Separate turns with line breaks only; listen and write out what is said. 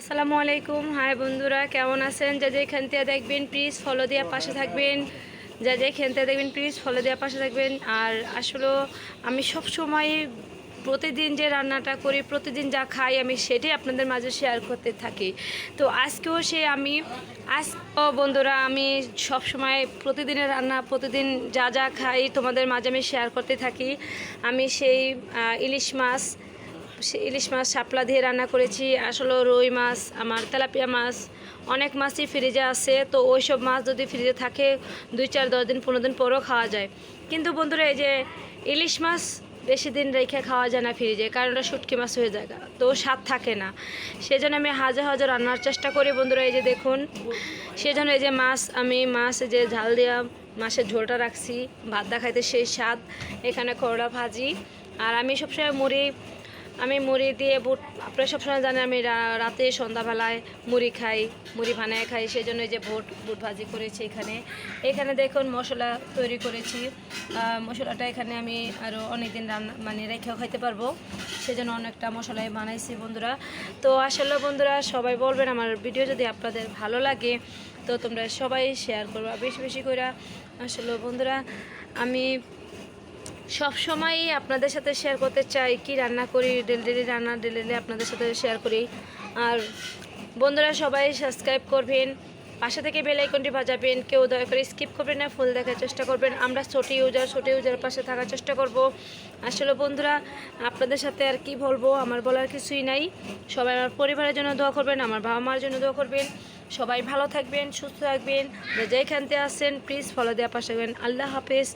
আসসালামু আলাইকুম। হাই বন্ধুরা, কেমন আছেন? যা যেখান থেকে দেখবেন প্লিজ ফলো দেওয়ার পাশে থাকবেন। যা যেখান থেকে দেখবেন প্লিজ ফলো দেওয়ার পাশে থাকবেন। আর আসলে আমি সব সময় প্রতিদিন যে রান্নাটা করি, প্রতিদিন যা খাই আমি সেটাই আপনাদের মাঝে শেয়ার করতে থাকি। তো আজকেও সে আমি, আজ বন্ধুরা, আমি সব সময় প্রতিদিনের রান্না, প্রতিদিন যা যা খাই তোমাদের মাঝে আমি শেয়ার করতে থাকি। আমি সেই ইলিশ মাছ ইলিশ মাছ শাপলা দিয়ে রান্না করেছি। আসলে রুই মাছ, আমার তেলাপিয়া মাছ, অনেক মাছই ফ্রিজে আছে। তো ওই সব মাছ যদি ফ্রিজে থাকে, দুই চার দশ দিন, পনেরো দিন পরেও খাওয়া যায়। কিন্তু বন্ধুরা, এই যে ইলিশ মাছ বেশি দিন রেখে খাওয়া যায় না ফ্রিজে কারণ ওটা শুটকি মাছ হয়ে যায়। তো স্বাদ থাকে না। সেজন্য আমি হাজার হাজার রান্নার চেষ্টা করি বন্ধুরা, এই যে দেখুন। সেজন্য এই যে মাছ, আমি মাছ যে ঝাল দেওয়া মাছের ঝোলটা রাখছি। ভাত দেখাইতে সেই স্বাদ, এখানে করলা ভাজি। আর আমি সবসময় মুড়ি আমি মুড়ি দিয়ে বুট আপনারা সবসময় জানেন আমি রাতে সন্ধ্যাবেলায় মুড়ি খাই, মুড়ি বানায় খাই সেই জন্য যে বুট বুট ভাজি করেছি এখানে। এখানে দেখুন মশলা তৈরি করেছি। মশলাটা এখানে আমি আরও অনেক দিন রান্না মানে রেখেও খাইতে পারব। সেজন্য অনেকটা মশলাই বানাইছি বন্ধুরা। তো আসলে বন্ধুরা, সবাই বলবেন আমার ভিডিও যদি আপনাদের ভালো লাগে, তো তোমরা সবাই শেয়ার করবা। বেশি বেশি করে আসলে বন্ধুরা, আমি সব সময়ই আপনাদের সাথে শেয়ার করতে চাই, কি রান্না করি, ডেলি ডেলি রান্না ডেলি ডেলি আপনাদের সাথে শেয়ার করি। আর বন্ধুরা সবাই সাবস্ক্রাইব করবেন, পাশে থেকে বেল বাজাবেন, কেউ দয়া করে স্কিপ করবেন না ফুল দেখার চেষ্টা করবেন। আমরা ছোট ইউজার ছোট ইউজার পাশে থাকার চেষ্টা করব। আসলে বন্ধুরা, আপনাদের সাথে আর কি বলব, আমার বলার কিছুই নাই। সবাই আমার পরিবারের জন্য দোয়া করবেন, আমার বাবা মার জন্য দোয়া করবেন। সবাই ভালো থাকবেন, সুস্থ থাকবেন যেখানতে আসছেন প্লিজ ফলো দেওয়া পাশে আল্লাহ হাফেজ।